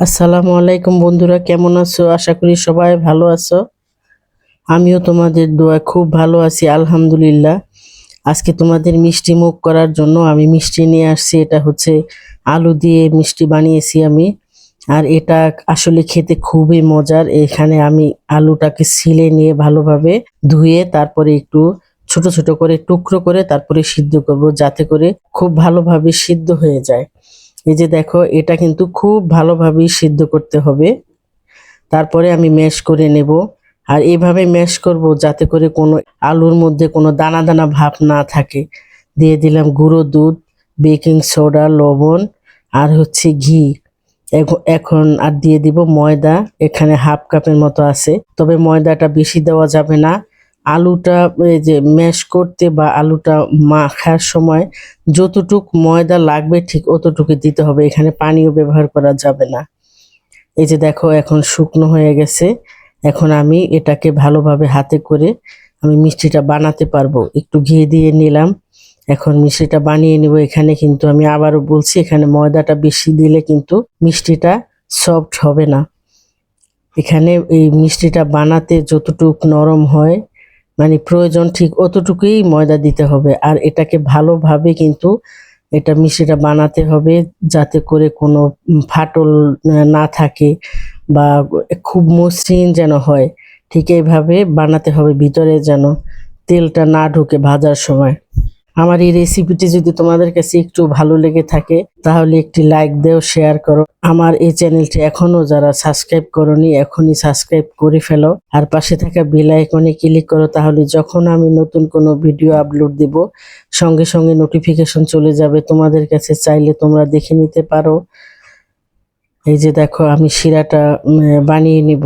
আসসালামু আলাইকুম বন্ধুরা, কেমন আছো? আশা করি সবাই ভালো আছো। আমিও তোমাদের দোয়া খুব ভালো আছি, আলহামদুলিল্লাহ। আজকে তোমাদের মিষ্টি মুখ করার জন্য আমি মিষ্টি নিয়ে আসছি। এটা হচ্ছে আলু দিয়ে মিষ্টি বানিয়েছি আমি। আর এটা আসলে খেতে খুবই মজার। এখানে আমি আলুটাকে ছিলে নিয়ে ভালোভাবে ধুয়ে তারপরে একটু ছোট ছোট করে টুকরো করে তারপরে সিদ্ধ করব, যাতে করে খুব ভালোভাবে সিদ্ধ হয়ে যায়। এই যে দেখো, এটা কিন্তু খুব ভালোভাবেই সিদ্ধ করতে হবে। তারপরে আমি ম্যাশ করে নেব। আর এইভাবে ম্যাশ করব যাতে করে কোনো আলুর মধ্যে কোনো দানা দানা ভাব না থাকে। দিয়ে দিলাম গুঁড়ো দুধ, বেকিং সোডা, লবণ আর হচ্ছে ঘি। এখ- এখন আর দিয়ে দিব ময়দা, এখানে হাফ কাপের মতো আছে। তবে ময়দাটা বেশি দেওয়া যাবে না। আলুটা এই যে ম্যাশ করতে বা আলুটা মাখার সময় যতটুক ময়দা লাগবে ঠিক অতটুকু দিতে হবে। এখানে পানিও ব্যবহার করা যাবে না। এই যে দেখো, এখন শুকনো হয়ে গেছে। এখন আমি এটাকে ভালোভাবে হাতে করে আমি মিষ্টিটা বানাতে পারব। একটু ঘি দিয়ে নিলাম। এখন মিষ্টিটা বানিয়ে নিব। এখানে কিন্তু আমি আবারও বলছি, এখানে ময়দাটা বেশি দিলে কিন্তু মিষ্টিটা সফট হবে না। এখানে এই মিষ্টিটা বানাতে যতটুক নরম হয় মানে প্রয়োজন ঠিক অতটুকুই ময়দা দিতে হবে। আর এটাকে ভালোভাবে কিন্তু এটা মিষ্টিটা বানাতে হবে যাতে করে কোনো ফাটল না থাকে বা খুব মসৃণ যেন হয়। ঠিক এইভাবে বানাতে হবে ভিতরে যেন তেলটা না ঢুকে ভাজার সময়। আমার এই রেসিপিটি যদি তোমাদের কাছে একটু ভালো লেগে থাকে তাহলে একটি লাইক দেও শেয়ার করো। আমার এই চ্যানেলটি এখনও যারা সাবস্ক্রাইব করনি, এখনই সাবস্ক্রাইব করে ফেলো। আর পাশে থাকা বেল আইকনে ক্লিক করো, তাহলে যখন আমি নতুন কোনো ভিডিও আপলোড দিব, সঙ্গে সঙ্গে নোটিফিকেশন চলে যাবে। তোমাদের কাছে চাইলে তোমরা দেখে নিতে পারো। এই যে দেখো, আমি শিরাটা বানিয়ে নিব।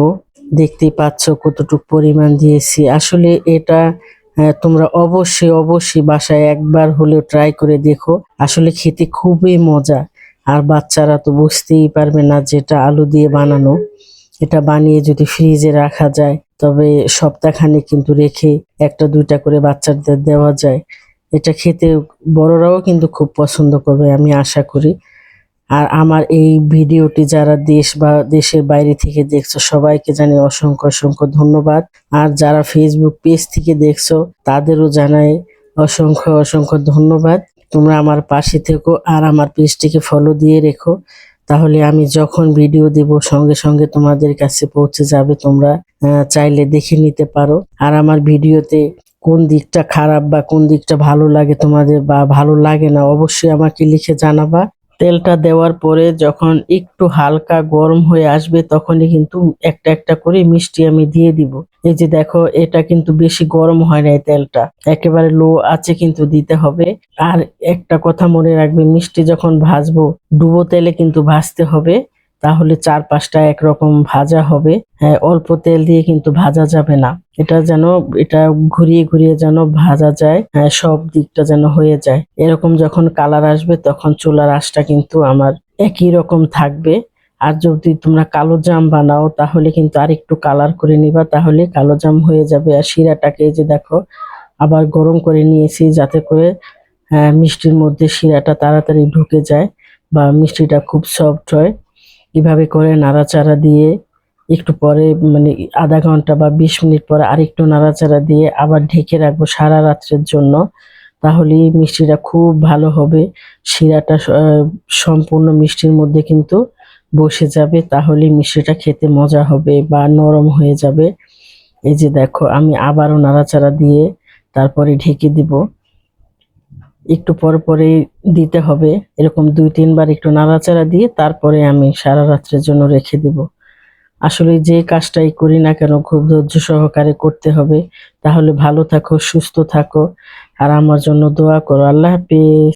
দেখতেই পাচ্ছ কতটুকু পরিমাণ দিয়েছি। আসলে এটা তোমরা অবশ্যই অবশ্যই বাসায় একবার হলেও ট্রাই করে দেখো। আসলে খেতে খুবই মজা। আর বাচ্চারা তো বুঝতেই পারবে না যেটা আলু দিয়ে বানানো। এটা বানিয়ে যদি ফ্রিজে রাখা যায়, তবে সপ্তাহখানে কিন্তু রেখে একটা, দুইটা করে বাচ্চাদের দেওয়া যায়। এটা খেতে বড়রাও কিন্তু খুব পছন্দ করবে, আমি আশা করি। আর আমার এই ভিডিওটি যারা দেশ বা দেশের বাইরে থেকে দেখছ, সবাইকে জানি অসংখ্য অসংখ্য ধন্যবাদ। আর যারা ফেসবুক পেজ থেকে দেখছ, তাদেরও জানাই অসংখ্য অসংখ্য ধন্যবাদ। তোমরা আমার পাশে থেকো আর আমার পেজটিকে ফলো দিয়ে রেখো। তাহলে আমি যখন ভিডিও দেব, সঙ্গে সঙ্গে তোমাদের কাছে পৌঁছে যাবে। তোমরা চাইলে দেখে নিতে পারো। আর আমার ভিডিওতে কোন দিকটা খারাপ বা কোন দিকটা ভালো লাগে তোমাদের বা ভালো লাগে না, অবশ্যই আমাকে লিখে জানাবা। তেলটা দেওয়ার পরে যখন একটু হালকা গরম হয়ে আসবে, তখনই কিন্তু একটা একটা করে মিষ্টি আমি দিয়ে দিব। এই যে দেখো, এটা কিন্তু বেশি গরম হয় না তেলটা। একেবারে লো আছে কিন্তু দিতে হবে। আর একটা কথা মনে রাখবে, মিষ্টি যখন ভাজবো, ডুবো তেলে কিন্তু ভাজতে হবে। তাহলে চার পাঁচটা একরকম ভাজা হবে। হ্যাঁ অল্প তেল দিয়ে কিন্তু ভাজা যাবে না। এটা যেন এটা ঘুরিয়ে ঘুরিয়ে যেন ভাজা যায়। হ্যাঁ সব দিকটা যেন হয়ে যায়। এরকম যখন কালার আসবে তখন চুলার আঁচটা কিন্তু আমার একই রকম থাকবে। আর যদি তোমরা কালো জাম বানাও তাহলে কিন্তু আর একটু কালার করে নিবা তাহলে কালো জাম হয়ে যাবে। আর শিরাটাকে যে দেখো আবার গরম করে নিয়েছি যাতে করে আহ, মিষ্টির মধ্যে শিরাটা তাড়াতাড়ি ঢুকে যায় বা মিষ্টিটা খুব সফট হয়। এভাবে করে নাড়াচাড়া দিয়ে একটু পরে মানে আধা ঘণ্টা বা বিশ মিনিট পরে আরেকটু নাড়াচাড়া দিয়ে আবার ঢেকে রাখব সারা রাত্রের জন্য। তাহলে মিষ্টিটা খুব ভালো হবে। শিরাটা সম্পূর্ণ মিষ্টির মধ্যে কিন্তু বসে যাবে। তাহলে মিষ্টিটা খেতে মজা হবে বা নরম হয়ে যাবে। এই যে দেখো, আমি আবারও নাড়াচাড়া দিয়ে তারপরে ঢেকে দিব। একটু পর পরে দিতে হবে। এরকম দুই, তিনবার একটু নাড়াচাড়া দিয়ে তারপরে আমি সারা রাত্রের জন্য রেখে দিব। আসলে যে কাজটাই করি না কেন, খুব ধৈর্য সহকারে করতে হবে। তাহলে ভালো থাকো, সুস্থ থাকো। আর আমার জন্য দোয়া করো। আল্লাহ হাফিজ।